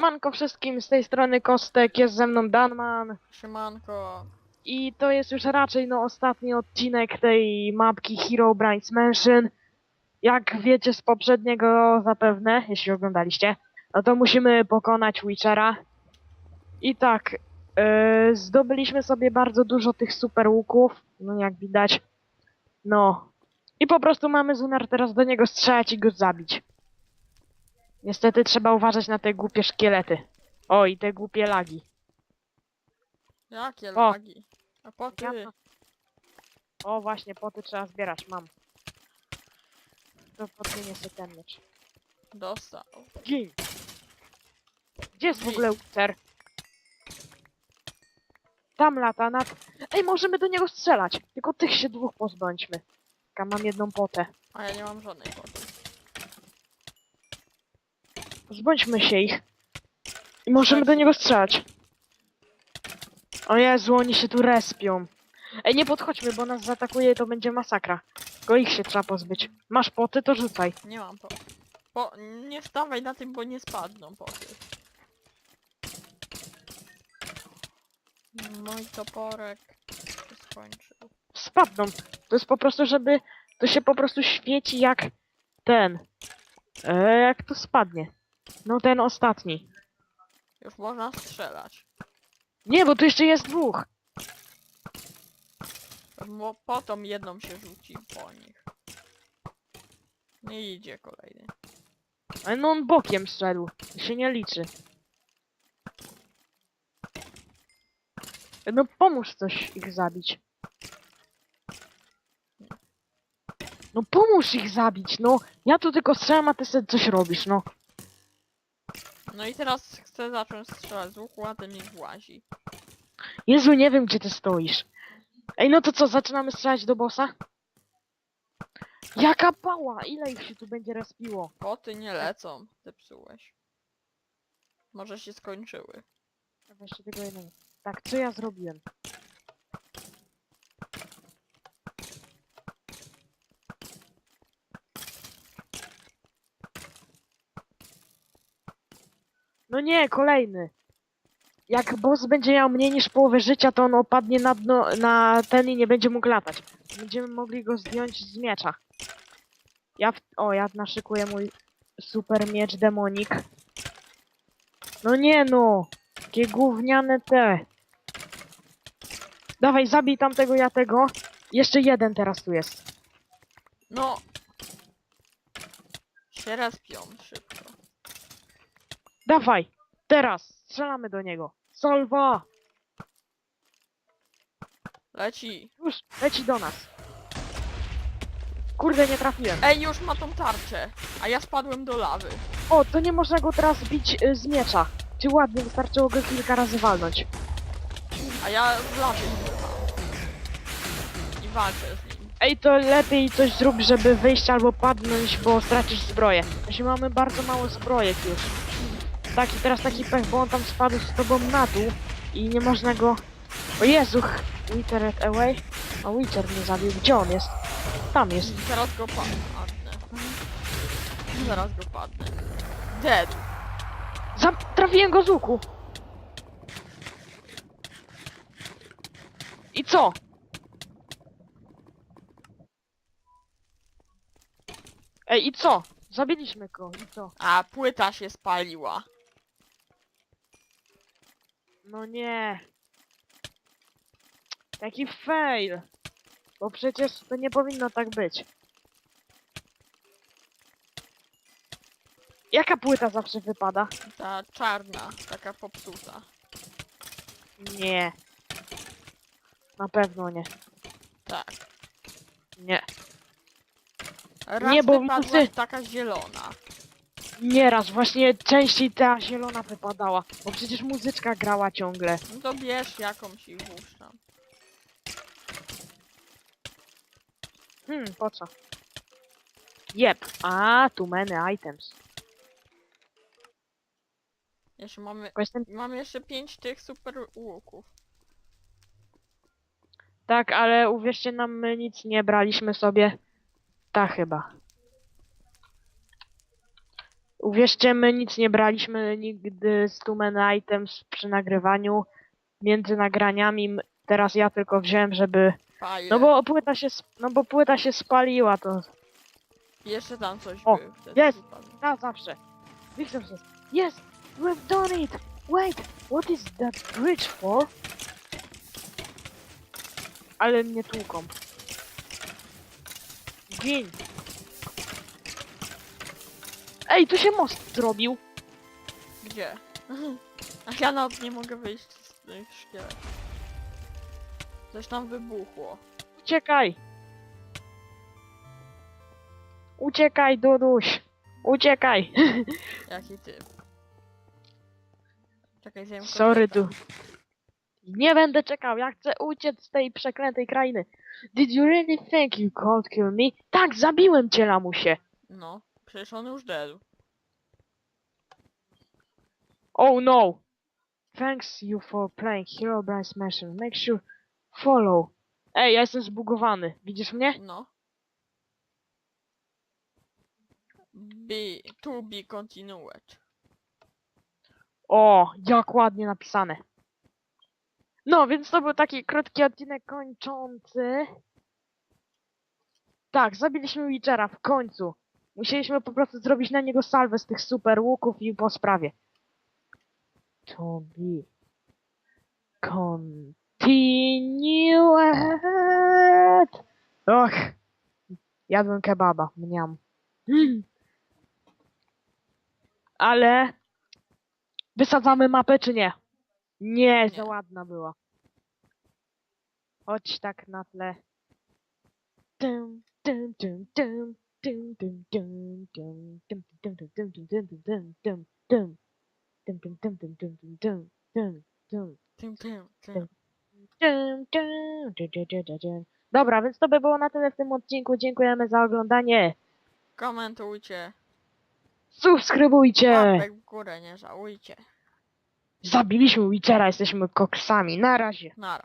Siemanko wszystkim, z tej strony Kostek, jest ze mną Danman Siemanko. i to jest już raczej no ostatni odcinek tej mapki Hero Brian's Mansion. Jak wiecie z poprzedniego zapewne, jeśli oglądaliście, no to musimy pokonać Witchera. I tak, yy, zdobyliśmy sobie bardzo dużo tych super łuków, no jak widać. No. I po prostu mamy zamiar teraz do niego strzelać i go zabić. Niestety trzeba uważać na te głupie szkielety. O, i te głupie lagi. Jakie O. lagi? A po ty? Ja- O, właśnie, poty trzeba zbierać, mam. To podmienię sobie ten miecz. Dostał. Gin! Gdzie jest w ogóle Witcher? Tam lata, nad... Ej, możemy do niego strzelać! Tylko tych się dwóch pozbądźmy. Taka mam jedną potę. A ja nie mam żadnej poty. Zbądźmy się ich. I możemy do niego strzelać. O Jezu, oni się tu respią. Ej, nie podchodźmy, bo nas zaatakuje i to będzie masakra. Tylko ich się trzeba pozbyć. Masz poty, to rzucaj. Nie mam poty. Po... Nie stawaj na tym, bo nie spadną poty. Mój toporek się skończył. Spadną. To jest po prostu, żeby... To się po prostu świeci jak ten. E, jak to spadnie. No ten ostatni. Już można strzelać. Nie, bo tu jeszcze jest dwóch. Bo potom jedną się rzuci po nich. Nie idzie kolejny. Ale no on bokiem. To się nie liczy. No pomóż coś ich zabić. No pomóż ich zabić, no. Ja tu tylko strzelam, a ty sobie coś robisz, no. No i teraz chcę zacząć strzelać z łuku, a ten mi włazi. Jezu, nie wiem, gdzie ty stoisz. Ej, no to co, zaczynamy strzelać do bossa? Jaka pała! Ile ich się tu będzie respiło? Poty nie lecą, zepsułeś. Może się skończyły. Weźcie tego jednego. Tak, co ja zrobiłem? No nie, kolejny. Jak boss będzie miał mniej niż połowę życia, to on opadnie na dno, na ten i nie będzie mógł latać. Będziemy mogli go zdjąć z miecza. Ja, w, o, ja naszykuję mój super miecz demonik. No nie no! Takie gówniane te. Dawaj, zabij tamtego, ja tego. Jeszcze jeden teraz tu jest. No! Się respią szybko. Dawaj, teraz, strzelamy do niego. Solwa! Leci! Już, leci do nas. Kurde, nie trafiłem. Ej, już ma tą tarczę! A ja spadłem do lawy. O, to nie można go teraz bić y, z miecza. Czy ładnie, wystarczyło go kilka razy walnąć. A ja lawy wypcham. I walczę z nim. Ej, to lepiej coś zrób, żeby wyjść albo padnąć, bo stracisz zbroję. Właśnie mamy bardzo mało zbrojek już. Taki, teraz taki pech, bo on tam spadł z tobą na dół i nie można go... O Jezu! Wither at away. A Wither mnie zabił. Gdzie on jest? Tam jest. Zaraz go padnę. Zaraz go padnę. Dead. Zam trafiłem go z łuku. I co? Ej, i co? Zabiliśmy go. I co? A płyta się spaliła. No nie. Taki fail. Bo przecież to nie powinno tak być. Jaka płyta zawsze wypada? Ta czarna, taka popsuta. Nie. Na pewno nie. Tak. Nie. Raz Nie, bo wypadła muzy- taka zielona. Nieraz, właśnie częściej ta zielona wypadała. Bo przecież muzyczka grała ciągle. No to bierz jakąś i włóż tam. Hmm, po co? Jep. A, too many items. Jeszcze mamy... Jestem... Mam jeszcze pięć tych super łuków. Tak, ale uwierzcie nam, my nic nie braliśmy sobie. Ta chyba. Uwierzcie, my nic nie braliśmy nigdy z Tumen Items przy nagrywaniu. Między nagraniami teraz ja tylko wziąłem, żeby... No bo płyta się, sp- no bo płyta się spaliła, to Jeszcze tam coś O, było wtedy. jest! wypadło. ja zawsze. Wiktor jest. Yes! We've done it! Wait! What is that bridge for? Ale mnie tłuką. Gin! Ej, tu się most zrobił! Gdzie? Ach, ja nawet nie mogę wyjść z tych szkieletów. Coś tam wybuchło. Uciekaj! Uciekaj, Duduś! Uciekaj! Jaki ty? Czekaj, zjem Sorry, du. Nie będę czekał, ja chcę uciec z tej przeklętej krainy. Did you really think you could kill me? Tak, zabiłem cię, lamusie! No, przecież on już dead. Oh no! Thanks you for playing Hero Brian Smasher. Make sure follow. Ej, ja jestem zbugowany. Widzisz mnie? No. Be, to be continued. O, jak ładnie napisane. No, więc to był taki krótki odcinek kończący. Tak, zabiliśmy Witchera w końcu. Musieliśmy po prostu zrobić na niego salwę z tych super łuków i po sprawie. To be continued. Och, jadłem kebaba, mniam. Mm. Ale wysadzamy mapę czy nie? Nie, za Nie. ładna była. Chodź tak na tle. Dum, dum, dum, dum, dum, dum, dum, dum, dum, dum, dum, dum, dum, dum, dum, dum. Dum, dum, dum, dum, dum, dum, dum, dum, dum. Dum, dum, du, du, du, du, du. Dobra, więc to by było na tyle w tym odcinku. Dziękujemy za oglądanie. Komentujcie. Subskrybujcie! Łapek w górę, nie żałujcie. Zabiliśmy Witchera, jesteśmy koksami. Na razie. Nara.